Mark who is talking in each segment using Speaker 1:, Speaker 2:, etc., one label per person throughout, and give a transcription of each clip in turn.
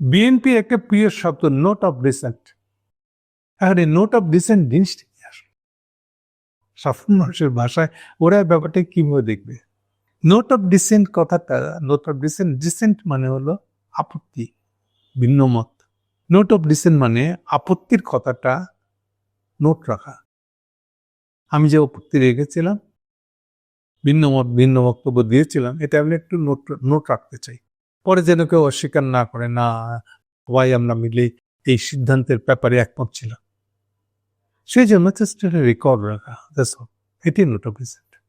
Speaker 1: বিএনপির একটা প্রিয় শব্দ নোট অফ ডিসেন্ট এখন এই নোট অফ ডিসেন্ট জিনিসটা সাধারণ মানুষের ভাষায় ওরা ব্যাপারটা কীভাবে দেখবে? নোট অফ ডিসেন্ট কথাটা নোট অফ ডিসেন্ট ডিসেন্ট মানে হলো আপত্তি, ভিন্ন মত। নোট অফ ডিসেন্ট মানে আপত্তির কথাটা নোট রাখা। আমি যে আপত্তি রেখেছিলাম, ভিন্ন মত, ভিন্ন বক্তব্য দিয়েছিলাম, এটা আমি একটু নোট নোট রাখতে চাই। পরে যেন কেউ অস্বীকার না করে, না, সবাই আমরা মিলে এই সিদ্ধান্তের ব্যাপারে একমত ছিলাম। সেই জন্য রেকর্ড রাখা এটি note of dissent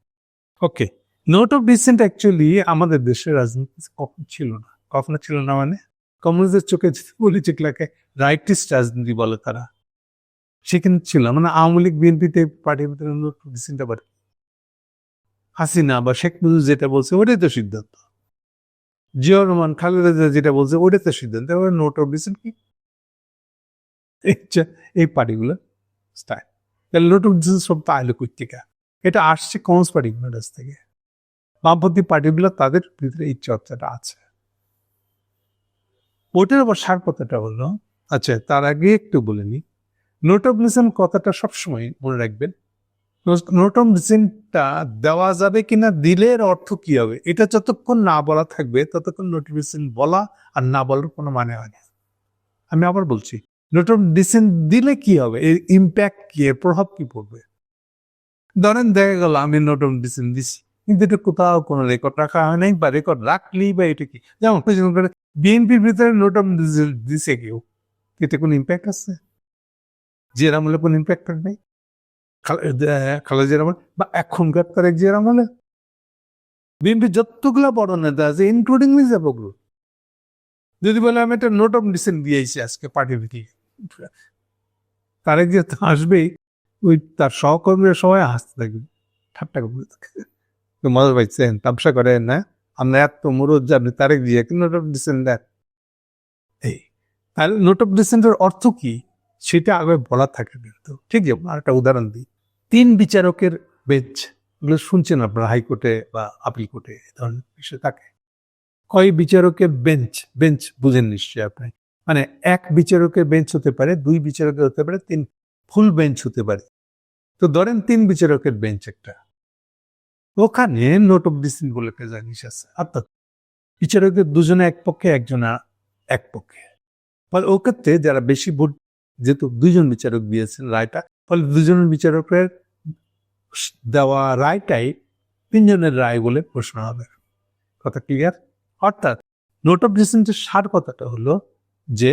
Speaker 1: okay note of dissent actually আমাদের দেশের রাজনীতি কখন ছিল না। কখনো ছিল না মানে? কমিউনিস্টের চোখে পলিটিকলাকে রাইটিস্ট রাজনীতি বলে তারা। সেখানে ছিল। মানে আওয়ামী লীগ, বিএনপিতে পার্টির ভিতরে নোট অফ ডিসেন্ট আবার? হাসিনা বা শেখ মুজিব যেটা বলছে, ওটাই তো সিদ্ধান্ত। জিয়াউর রহমান, খালেদা জিয়া যেটা বলছে ওটাই তো সিদ্ধান্ত। এবার নোট অফ ডিসেন্ট কি? এই পার্টিগুলো স্টাইল নোট অফ ডিসেন্ট সব তাহলে কর্তিকা এটা আসছে কমিউনিস্ট পার্টিগুলোর কাছ থেকে। বামপন্থী পার্টিগুলো তাদের ভিতরে এই চর্চাটা আছে। ওটার আবার সার কথাটা হলো আচ্ছা তার আগে একটু বলে নি নোট অফ ডিসেন্ট কথাটা সবসময় মনে রাখবেন নোট অফ দেওয়া যাবে কিনা দিলে এর অর্থ কি হবে? এটা যতক্ষণ না বলা থাকবে, ততক্ষণ নোটিফিকেশন বলা আর না বলার কোনো মানে হয় না। আমি আবার বলছি নোট অফ ডিসেন্ট দিলে কি হবে? এর ইম্প্যাক্ট কি? এর প্রভাব কি পড়বে? ধরেন দেখা গেল, আমি নোট অফ ডিসেন্ট দিছি, কিন্তু এটা কোথাও কোনো রেকর্ড রাখা হয় নাই বা রেকর্ড রাখলেই বা এটা কি? যেমন বিএনপির ভিতরে নোট অফ দিছে কেউ, এতে কোনো ইম্প্যাক্ট আছে? জিয়ার আমলে কোনো ইম্প্যাক্ট নেই? খালেদা আমলে বা এখনকার তারেক জিয়ার আমলে। বিএনপি যতগুলা বড় নেতা আছে ইনক্লুডিং মির্জা ফখরুল। যদি বলে, আমি একটা নোট অফ ডিসেন্ট দিয়েছি আজকে পার্টি থেকে। তারেক জিয়া তো আসবেই। ওই তার সহকর্মীরা সবাই হাসতে থাকবে। ঠাট্টা করবে মজা পাইছেন তামসা করেন না, আমরা এত মুরদ যে আপনি Tarique Zia note of dissent দেন? এই, তাহলে নোট অফ ডিসেন্টের অর্থ কি? সেটা আগে বলা থাকে কিন্তু ঠিক যেমন আরেকটা উদাহরণ দিই। তিন বিচারকের বেঞ্চ, এগুলো শুনছেন আপনারা হাইকোর্টে বা আপিল কোর্টে এ ধরনের বিষয় থাকে। কয় বিচারকের বেঞ্চ? বেঞ্চ বুঝেন নিশ্চয়ই আপনি। মানে এক বিচারকের বেঞ্চ হতে পারে, দুই বিচারকের হতে পারে, তিন ফুল বেঞ্চ হতে পারে। তো ধরেন তিন বিচারকের বেঞ্চ একটা। ওখানে নোট অফ ডিসেন্ট বলে একটা জিনিস আছে। অর্থাৎ বিচারকের দুজনে এক পক্ষে, একজনা এক পক্ষে। ফলে ও ক্ষেত্রে যারা বেশি ভোট যেহেতু দুইজন বিচারক দিয়েছেন রায়টা, ফলে দুজন বিচারকের দেওয়া রায়টাই তিনজনের রায় বলে প্রশ্ন হবে। কথা ক্লিয়ার অর্থাৎ নোট অফ ডিসেন্টের সার কথাটা হলো যে,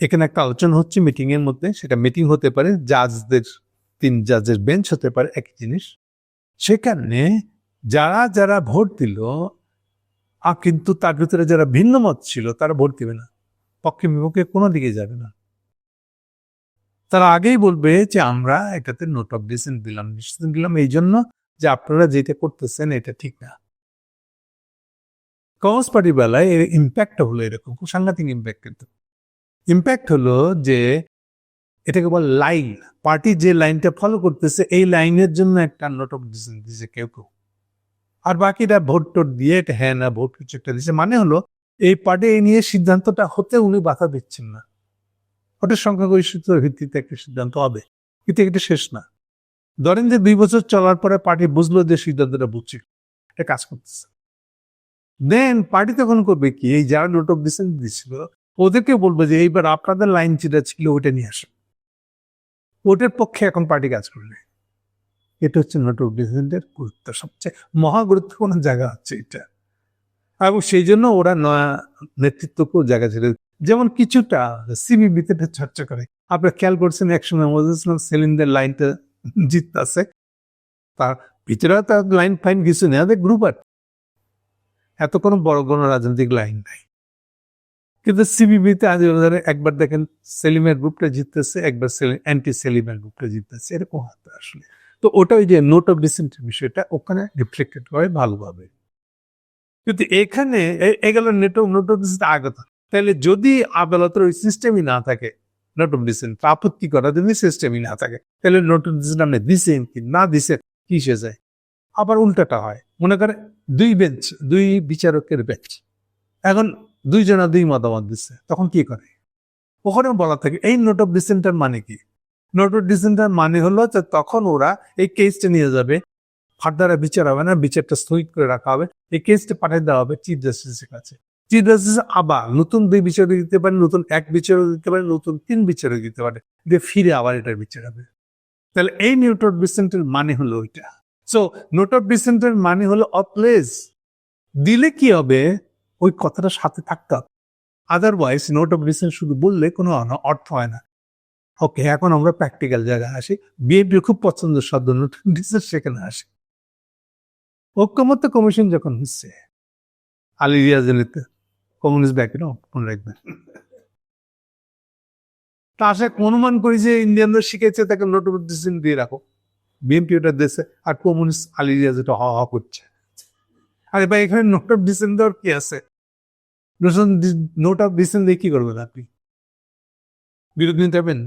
Speaker 1: এখানে একটা আলোচনা হচ্ছে মিটিং এর মধ্যে, সেটা মিটিং হতে পারে জাজদের তিন জাজের বেঞ্চ হতে পারে, একই জিনিস। সেখানে যারা যারা ভোট দিল কিন্তু তার ভিতরে যারা ভিন্ন মত ছিল, তারা ভোট দিবে না। পক্ষে বিপক্ষে কোনো দিকে যাবে না। তারা আগেই বলবে যে, আমরা এটাতে নোট অফ ডিসেন্ট দিলাম ডিসিশন দিলাম এই জন্য যে, আপনারা যেটা করতেছেন এটা ঠিক না। কংগ্রেস পার্টির বেলায় এর ইম্প্যাক্টটা হলো এরকম, খুব সাংঘাতিক ইম্প্যাক্ট কিন্তু। ইম্প্যাক্ট হলো যে, এটাকে বল লাইন পার্টি যে লাইনটা ফলো করতেছে, এই লাইনের জন্য একটা নোট অফ ডিসেন্ট দিছে কেউ কেউ। আর বাকিটা ভোট টোট দিয়ে এটা হ্যাঁ না ভোট কিছু একটা দিছে মানে হলো এই পার্টি এই নিয়ে সিদ্ধান্তটা হতে উনি বাধা দিচ্ছেন না। ওটা সংখ্যাগরিষ্ঠতার ভিত্তিতে একটা সিদ্ধান্ত হবে। কিন্তু এটা শেষ না। ধরেন যে দুই বছর চলার পরে পার্টি বুঝলো যে সিদ্ধান্তটা বুঝছে এটা কাজ করতেছে। দেন পার্টি তখন করবে কি? এই যারা নোট অফ ডিসেন্ট দিচ্ছিল ওদেরকে বলবে যে এইবার আপনাদের লাইন যেটা ছিল ওটা নিয়ে আসো। ওটার পক্ষে এখন পার্টি কাজ করবে এটা হচ্ছে নোট অফ ডিসেন্টের গুরুত্ব। সবচেয়ে মহা গুরুত্বপূর্ণ জায়গা হচ্ছে এটা। এবং সেই জন্য ওরা নয়া নেতৃত্বকেও জায়গা ছেড়ে যেমন কিছুটা সিবিবিতে চর্চা করে। আপনারা খেয়াল করছেন, একসময় মজুদ ইসলাম সেলিমদের লাইনটা জিততে আছে তার ভিতরে তার লাইন ফাইন কিছু নেই আমাদের গ্রুপ আর। এত কোনো বড় কোনো রাজনৈতিক লাইন নাই। কিন্তু সিবিবিতে আজ একবার দেখেন সেলিমের গ্রুপটা জিততেছে, একবার অ্যান্টি সেলিমের গ্রুপটা জিততেছে। এরকম হতো আসলে। তো ওটা ওই যে নোট অফ ডিসেন্টের বিষয়টা, ওখানে রিফ্লেক্টেড করে ভালোভাবে। কিন্তু এখানে এগুলো নেট নোট অফ ডিসেন্ট আগত। তাহলে যদি আদালতের ওই সিস্টেমই না থাকে নোট অফ ডিসেন্ট আপত্তি করা যদি সিস্টেমই না থাকে, তাহলে নোট অফ ডিসেন্ট আপনি দিছেন কি, না দিছেন কি সে যায়? আবার উল্টাটা হয়। মনে করে দুই বেঞ্চ দুই বিচারকের বেঞ্চ এখন দুইজনা দুই মতামত দিচ্ছে, তখন কি করে? ওখানে বলা থাকে, এই নোট অফ ডিসেন্টার মানে কি? নোট অফ ডিসেন্টার মানে হলো যে তখন ওরা এই কেসটা নিয়ে যাবে, ফার্দারে বিচার হবে না, বিচারটা স্থগিত করে রাখা হবে, এই কেসটা পাঠিয়ে দেওয়া হবে চিফ জাস্টিসের কাছে। আবার নতুন দুই বিচারক দিতে পারে, নতুন এক বিচারক দিতে পারে, নতুন তিন বিচারক দিতে পারে। দিয়ে ফিরে আবার এটার বিচার হবে। তাহলে এই নোট অফ ডিসেন্টের মানে হলো ওইটা। সো নোট অফ ডিসেন্টের মানে হলো অপ্লেস দিলে কি হবে? ওই কথাটা সাথে থাকতে হবে। আদারওয়াইজ নোট অফ ডিসেন্ট শুধু বললে কোনো অর্থ হয় না। ওকে এখন আমরা প্র্যাকটিক্যাল জায়গায় আসি। বিএনপির খুব পছন্দ শব্দ নোট অফ ডিসেন্ট সেখানে আসি। ঐক্যমত্য কমিশন যখন হচ্ছে, আলী রিয়াজনীতে কমিউনিস্ট ব্যাক ব্যাকেরও মনে রাখবেন। তা আশা অনুমান করি যে ইন্ডিয়ানরা শিখেছে, তাকে নোট অফ ডিসেন্ট দিয়ে রাখো। বিএনপি ওটা দেশে আর কমিউনিস্ট আলী রিয়াজ এটা হ হ করছে। আরে ভাই, এখানে নোট অফ ডিসেন্ট দেওয়ার কি আছে? নোট অফ ডিসেন্ট দিয়ে কি করবেন আপনি? বিরোধ মিটাবেন?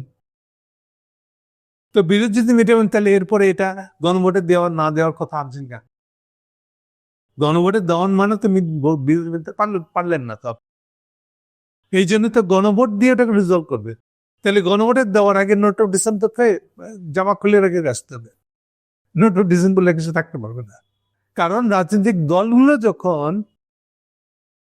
Speaker 1: তো বিরোধ যদি মিটাবেন, তাহলে এরপরে এটা গণভোটে দেওয়া, না দেওয়ার কথা আনছেন কেন? গণভোটে দেওয়ার মানে তুমি ব- বিরোধ পারলেন না তো এই জন্য তো গণভোট দিয়ে ওটাকে রিজলভ করবে। তাহলে গণভোটে দেওয়ার আগে নোট অফ ডিসেন্ট তো জামা খুলে রেখে আসতে হবে। নোট অফ ডিসেন্ট বলে কিছু থাকতে পারবে না। কারণ রাজনৈতিক দলগুলো যখন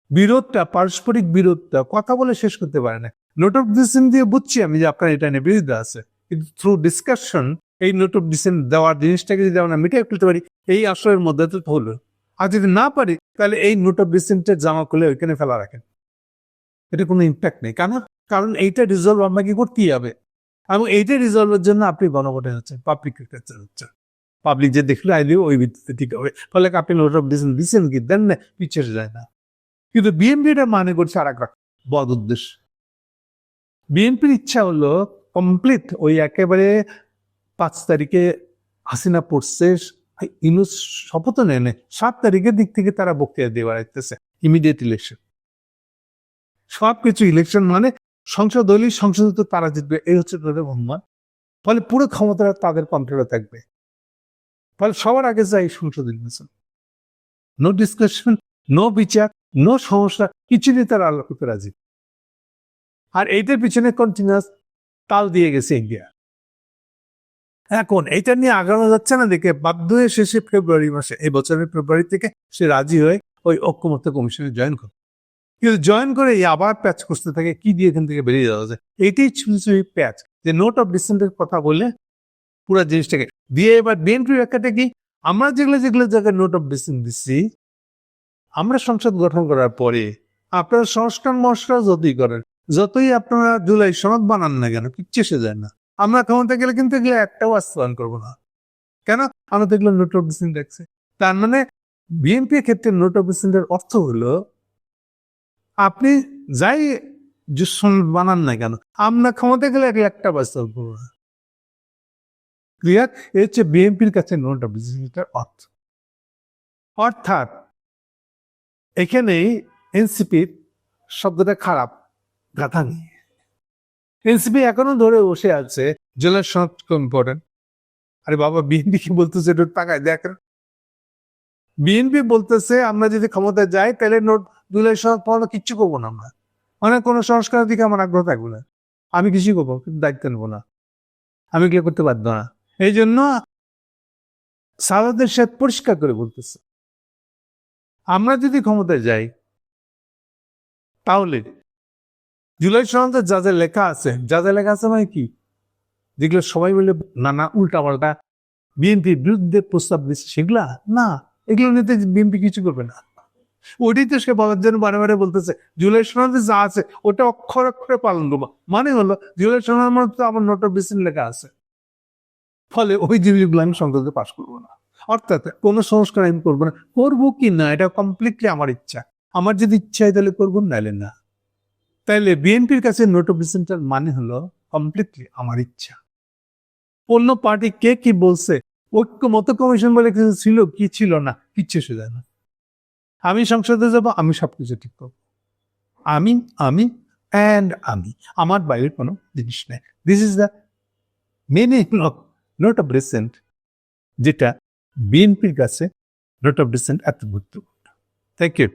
Speaker 1: বিরোধটা, পারস্পরিক বিরোধটা কথা বলে শেষ করতে পারে না। নোট অফ ডিসেন্ট দিয়ে বুঝছি আমি যে আপনার এটা নিয়ে বিরোধিতা আছে। কিন্তু থ্রু ডিসকাশন এই নোট অফ ডিসেন্ট দেওয়ার জিনিসটাকে যদি আমরা মিটিয়ে ফেলতে পারি, এই আসরের মধ্যে তো হলো। আর যদি না পারি, তাহলে এই নোট অফ ডিসেন্টের জামা খুলে ওইখানে ফেলা রাখেন। এটা কোনো ইম্প্যাক্ট নেই। কেন? কারণ এইটা রিজলভ আমাকে করতেই হবে। এবং এইটা রিজলভের জন্য আপনি গণভোটে হচ্ছেন পাবলিক হচ্ছেন। পাবলিক যে দেখলে আইলেও ওই ভিত্তিতে ঠিক হবে। ফলে আপনি নোট অফ ডিসেন্ট দিচ্ছেন কি? দেন না, পিছিয়ে যায় না। কিন্তু বিএনপি এটা মানে করছে আর এক বদ উদ্দেশ্য। বিএনপির ইচ্ছা হলো কমপ্লিট ওই একেবারে পাঁচ তারিখে হাসিনা পড়ছে ইনুস শপথ নেয় নেয়। সাত তারিখের দিক থেকে তারা বক্তৃতা দিয়ে বেড়াইতেছে। ইমিডিয়েট ইলেকশন সবকিছু ইলেকশন মানে সংসদ হলেই সংসদে তো তারা জিতবে, এই হচ্ছে তাদের অনুমান। ফলে পুরো ক্ষমতাটা তাদের কন্ট্রোলে থাকবে। ফলে সবার আগে যায় সংসদ নির্বাচন। নো ডিসকাশন নো বিচার নো সমস্যা, কিছু নিয়ে তারা আল্লাহ রাজি। আর এইটার পিছনে কন্টিনিউয়াস তাল দিয়ে গেছে ইন্ডিয়া এখন এটা নিয়ে আগানো যাচ্ছে না দেখে বাধ্য হয়ে শেষে ফেব্রুয়ারি মাসে, এই বছরের ফেব্রুয়ারি থেকে সে রাজি হয়ে ওই ঐক্যমত্য কমিশনে জয়েন করে কিন্তু জয়েন করে আবার প্যাচ করতে থাকে কি দিয়ে এখান থেকে বেরিয়ে যাওয়া যায়। এইটাই ছিল সেই প্যাচ। যে নোট অফ ডিসেন্টের কথা বলে পুরো জিনিসটাকে দিয়ে এবার বিএনপি ব্যাখ্যাটা কি? আমরা যেগুলো যেগুলো জায়গায় নোট অফ ডিসেন্ট দিচ্ছি আমরা সংসদ গঠন করার পরে আপনারা সংস্কার মস্কার যতই করেন, যতই আপনারা জুলাই সনদ বানান না কেন, কিচ্ছু এসে যায় না। আমরা ক্ষমতা গেলে কিন্তু এগুলো একটাও বাস্তবায়ন করব না। কেন? আমরা তো এগুলো নোট অফ ডিসেন্ট দেখছি। তার মানে বিএনপি ক্ষেত্রে নোট অফ ডিসেন্টের অর্থ হলো, আপনি যাই যে সনদ বানান না কেন, আমরা ক্ষমতা গেলে এগুলো একটা বাস্তবায়ন করব না। ক্লিয়ার এ হচ্ছে বিএনপির কাছে নোট অফ ডিসেন্টের অর্থ। অর্থাৎ, এখানেই এনসিপির শব্দটা খারাপ, গাথা নেই। এনসিপি এখনও ধরে বসে আছে। জেলার সনদ ইম্পর্টেন্ট আরে বাবা, বিএনপি কি বলতেছে? একটু টাকায় দেখেন। বিএনপি বলতেছে, আমরা যদি ক্ষমতায় যাই, তাহলে নোট সনদ পাওয়ানো কিচ্ছু করব না আমরা। অনেক কোনো সংস্কারের দিকে আমার আগ্রহ থাকবে না। আমি কিছুই করব, কিন্তু দায়িত্ব নেব না। আমি কি করতে পারব না। এই জন্য সাদাদের সাথে পরিষ্কার করে বলতেছে। আমরা যদি ক্ষমতায় যাই, তাহলে জুলাই সনদে যা যা লেখা আছে, যা যা লেখা আছে মানে কি? যেগুলো সবাই মিলে নানা উল্টা পাল্টা। বিএনপির বিরুদ্ধে প্রস্তাব দিচ্ছে। সেগুলা? না, এগুলো নিতে বিএনপি কিছু করবে না। ওইটাই তো সে বলার জন্য বারে বারে বলতেছে, জুলাই সনদে যা আছে, ওটা অক্ষর অক্ষরে পালন করব। মানে হলো, জুলাই সনদের মধ্যে তো আমার নোট অফ লেখা আছে। ফলে ওই জিনিসগুলো আমি সংসদে পাশ করব না। অর্থাৎ কোনো সংস্কার আমি করব না। করব কি না, এটা কমপ্লিটলি আমার ইচ্ছা। আমার যদি ইচ্ছা হয় তাহলে করব নাহলে না। তাইলে বিএনপির কাছে নোট অফ ডিসেন্টার মানে হলো কমপ্লিটলি আমার ইচ্ছা। অন্য পার্টি কে কি বলছে? ঐক্য মত কমিশন বলে কিছু ছিল কি ছিল না? কিচ্ছু যায় না। আমি সংসদে যাব, আমি সবকিছু ঠিক করব। আমি আমি অ্যান্ড আমি। আমার বাইরের কোনো জিনিস নেই। This is the meaning of note of dissent যেটা বিএনপির কাছে নোট অফ ডিসেন্ট এত গুরুত্বপূর্ণ থ্যাংক ইউ